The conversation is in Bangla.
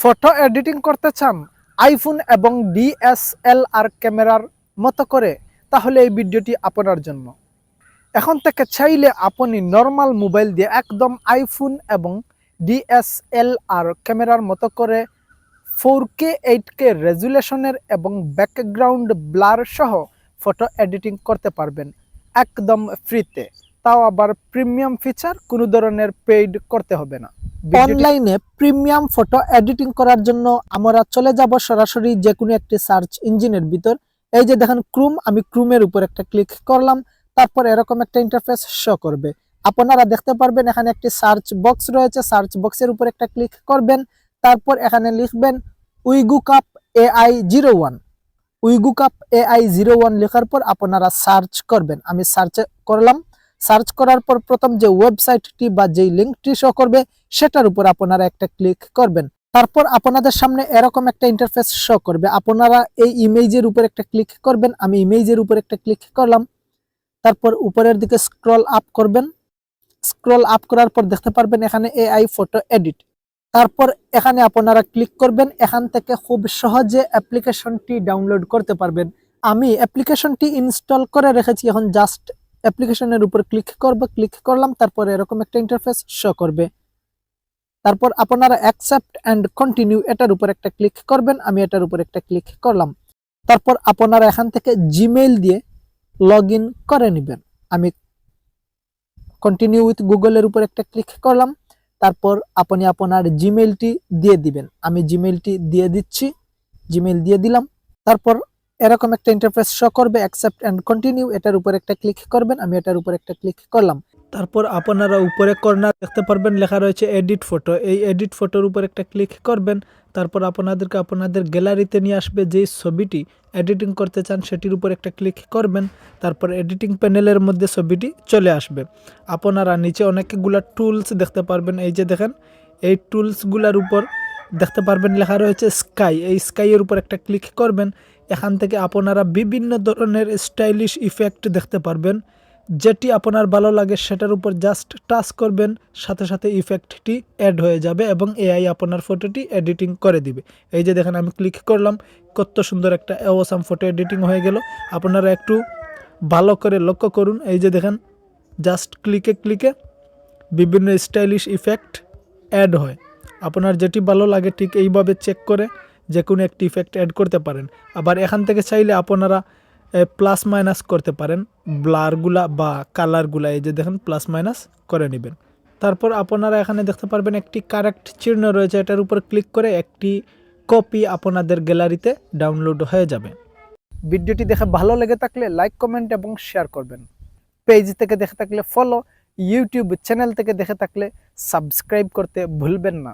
ফটো এডিটিং করতে চান আইফোন এবং ডিএসএলআর ক্যামেরার মতো করে, তাহলে এই ভিডিওটি আপনার জন্য। এখন থেকে চাইলে আপনি নর্মাল মোবাইল দিয়ে একদম আইফোন এবং ডিএসএলআর ক্যামেরার মতো করে ফোর কে, এইট কে রেজুলেশনের এবং ব্যাকগ্রাউন্ড ব্লার সহ ফটো এডিটিং করতে পারবেন একদম ফ্রিতে। তাও আবার প্রিমিয়াম ফিচার কোনো ধরনের পেইড করতে হবে না। অনলাইনে প্রিমিয়াম ফটো এডিটিং করার জন্য আমরা চলে যাব সরাসরি যে কোনো একটি সার্চ ইঞ্জিনের ভিতর। এই যে দেখেন ক্রুম আমি ক্রুমের উপর একটা ক্লিক করলাম, তারপর এরকম একটা ইন্টারফেস শো করবে। আপনারা দেখতে পারবেন এখানে একটি সার্চ বক্স রয়েছে সার্চ বক্সের উপর একটা ক্লিক করবেন, তারপর এখানে লিখবেন উইগু কাপ এআই জিরো ওয়ান উইগু কাপ এআই জিরো ওয়ান লেখার পর আপনারা সার্চ করবেন। আমি সার্চ করলাম সার্চ করার পর প্রথম যে ওয়েবসাইটটি বা যেই লিঙ্কটি শো করবে, সেটার উপর আপনারা একটা ক্লিক করবেন। তারপর আপনাদের সামনে এরকম একটা ইন্টারফেস শো করবে। আপনারা এই ইমেজের উপর একটা ক্লিক করবেন। আমি ইমেজের উপর একটা ক্লিক করলাম। তারপর উপরের দিকে স্ক্রল আপ করবেন। স্ক্রল আপ করার পর দেখতে পারবেন এখানে এআই ফটো এডিট তারপর এখানে আপনারা ক্লিক করবেন। এখান থেকে খুব সহজে অ্যাপ্লিকেশনটি ডাউনলোড করতে পারবেন। আমি অ্যাপ্লিকেশনটি ইনস্টল করে রেখেছি। এখন জাস্ট অ্যাপ্লিকেশনের উপর ক্লিক করব, ক্লিক করলাম, তারপর এরকম একটা ইন্টারফেস শো করবে। তারপর আপনারা অ্যাকসেপ্ট অ্যান্ড কন্টিনিউ এটার উপর একটা ক্লিক করবেন, আমি এটার উপর একটা ক্লিক করলাম। তারপর আপনারা এখান থেকে জিমেইল দিয়ে লগ করে নেবেন। আমি কন্টিনিউ উইথ গুগলের উপর একটা ক্লিক করলাম, তারপর আপনি আপনার জিমেইলটি দিয়ে দিবেন। আমি জিমেইলটি দিয়ে দিচ্ছি জিমেইল দিয়ে দিলাম। তারপর এরকম একটা ইন্টারফেস শো করবে অ্যাকসেপ্ট অ্যান্ড কন্টিনিউ এটার উপর একটা ক্লিক করবেন, আমি এটার উপর একটা ক্লিক করলাম। তারপর আপনারা উপরে কর্নার দেখতে পারবেন, লেখা রয়েছে এডিট ফটো এই এডিট ফটোর উপর একটা ক্লিক করবেন, তারপর আপনাদেরকে আপনাদের গ্যালারিতে নিয়ে আসবে যেই ছবিটি এডিটিং করতে চান, সেটির উপর একটা ক্লিক করবেন, তারপর এডিটিং প্যানেলের মধ্যে ছবিটি চলে আসবে। আপনারা নিচে অনেকগুলা টুলস দেখতে পারবেন, এই যে দেখেন, এই টুলসগুলার উপর দেখতে পারবেন, লেখা রয়েছে স্কাই এই স্কাইয়ের উপর একটা ক্লিক করবেন এখান থেকে আপনারা বিভিন্ন ধরনের স্টাইলিশ ইফেক্ট দেখতে পারবেন। যেটি আপনার ভালো লাগে সেটার উপর জাস্ট টাচ করবেন, সাথে সাথে ইফেক্টটি অ্যাড হয়ে যাবে এবং এআই আপনার ফটোটি এডিটিং করে দিবে। এই যে দেখেন আমি ক্লিক করলাম, কত সুন্দর একটা অসাম ফটো এডিটিং হয়ে গেল। আপনারা একটু ভালো করে লক্ষ্য করুন। এই যে দেখেন জাস্ট ক্লিকে ক্লিকে বিভিন্ন স্টাইলিশ ইফেক্ট অ্যাড হয়। আপনার যেটি ভালো লাগে ঠিক এইভাবে চেক করে যে কোনো একটি ইফেক্ট অ্যাড করতে পারেন। আবার এখান থেকে চাইলে আপনারা প্লাস মাইনাস করতে পারেন। ব্লারগুলা বা কালারগুলা এই যে দেখেন প্লাস মাইনাস করে নেবেন। তারপর আপনারা এখানে দেখতে পারবেন একটি কারেক্ট চিহ্ন রয়েছে। এটার উপর ক্লিক করে একটি কপি আপনাদের গ্যালারিতে ডাউনলোড হয়ে যাবে। ভিডিওটি দেখে ভালো লেগে থাকলে লাইক কমেন্ট এবং শেয়ার করবেন। পেজ থেকে দেখে থাকলে ফলো ইউটিউব চ্যানেল থেকে দেখে থাকলে সাবস্ক্রাইব করতে ভুলবেন না।